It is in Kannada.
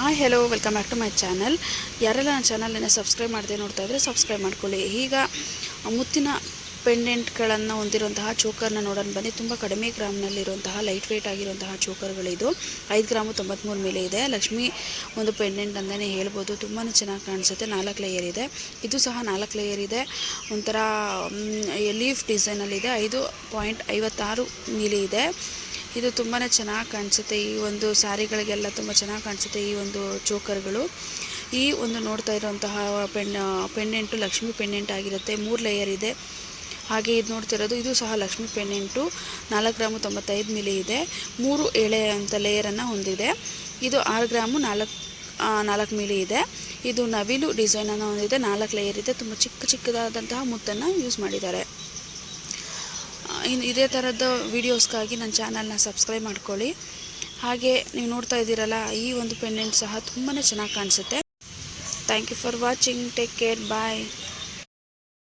Hi hello welcome back to my channel ಯಾರೆಲ್ಲ ನನ್ನ ಚಾನಲನ್ನು ಸಬ್ಸ್ಕ್ರೈಬ್ ಮಾಡದೆ ನೋಡ್ತಾ ಇದ್ದರೆ ಸಬ್ಸ್ಕ್ರೈಬ್ ಮಾಡ್ಕೊಳ್ಳಿ. ಈಗ ಮುತ್ತಿನ ಪೆಂಡೆಂಟ್ಗಳನ್ನು ಹೊಂದಿರುವಂತಹ ಚೋಕರ್ನ ನೋಡೋಣ ಬನ್ನಿ. ತುಂಬ ಕಡಿಮೆ ಗ್ರಾಮ್ನಲ್ಲಿರುವಂತಹ ಲೈಟ್ ವೆಯ್ಟ್ ಆಗಿರುವಂತಹ ಚೋಕರ್ಗಳಿದು ಐದು ಗ್ರಾಮು ತೊಂಬತ್ತ್ಮೂರು ಮೇಲೆ ಇದೆ. ಲಕ್ಷ್ಮಿ ಒಂದು ಪೆಂಡೆಂಟ್ ಅಂತಲೇ ಹೇಳ್ಬೋದು. ತುಂಬಾ ಚೆನ್ನಾಗಿ ಕಾಣಿಸುತ್ತೆ. ನಾಲ್ಕು ಲೇಯರ್ ಇದೆ. ಇದು ಸಹ ನಾಲ್ಕು ಲೇಯರ್ ಇದೆ. ಒಂಥರ ಲೀಫ್ ಡಿಸೈನಲ್ಲಿದೆ ಐದು ಪಾಯಿಂಟ್ ಐವತ್ತಾರು ಮಿಲಿ ಇದೆ. ಇದು ತುಂಬಾ ಚೆನ್ನಾಗಿ ಕಾಣಿಸುತ್ತೆ ಈ ಒಂದು ಸ್ಯಾರಿಗಳಿಗೆಲ್ಲ ತುಂಬ ಚೆನ್ನಾಗಿ ಕಾಣಿಸುತ್ತೆ ಈ ಒಂದು ಚೋಕರ್ಗಳು. ಈ ಒಂದು ನೋಡ್ತಾ ಇರುವಂತಹ ಪೆನ್, ಪೆಂಡೆಂಟು ಲಕ್ಷ್ಮಿ ಪೆಂಡೆಂಟ್ ಆಗಿರುತ್ತೆ. ಮೂರು ಲೇಯರ್ ಇದೆ. ಹಾಗೆ ಇದು ನೋಡ್ತಿರೋದು ಇದು ಸಹ ಲಕ್ಷ್ಮಿ ಪೆಂಡೆಂಟು. ನಾಲ್ಕು ಗ್ರಾಮು ತೊಂಬತ್ತೈದು ಮಿಲಿ ಇದೆ. ಮೂರು ಎಳೆ ಅಂತ ಲೇಯರನ್ನು ಹೊಂದಿದೆ. ಇದು ಆರು ಗ್ರಾಮು ನಾಲ್ಕು ನಾಲ್ಕು ಮಿಲಿ ಇದೆ. ಇದು ನವಿಲು ಡಿಸೈನನ್ನು ಹೊಂದಿದೆ. ನಾಲ್ಕು ಲೇಯರ್ ಇದೆ. ತುಂಬ ಚಿಕ್ಕ ಚಿಕ್ಕದಾದಂತಹ ಮುತ್ತನ್ನು ಯೂಸ್ ಮಾಡಿದ್ದಾರೆ. ಇನ್ನು ಇದೇ ಥರದ ವೀಡಿಯೋಸ್ಗಾಗಿ ನನ್ನ ಚಾನಲ್ನ ಸಬ್ಸ್ಕ್ರೈಬ್ ಮಾಡ್ಕೊಳ್ಳಿ. ಹಾಗೆ ನೀವು ನೋಡ್ತಾ ಇದ್ದೀರಲ್ಲ, ಈ ಒಂದು ಪೆಂಡೆಂಟ್ ಸಹ ತುಂಬಾ ಚೆನ್ನಾಗಿ ಕಾಣಿಸುತ್ತೆ. Thank you for watching take care bye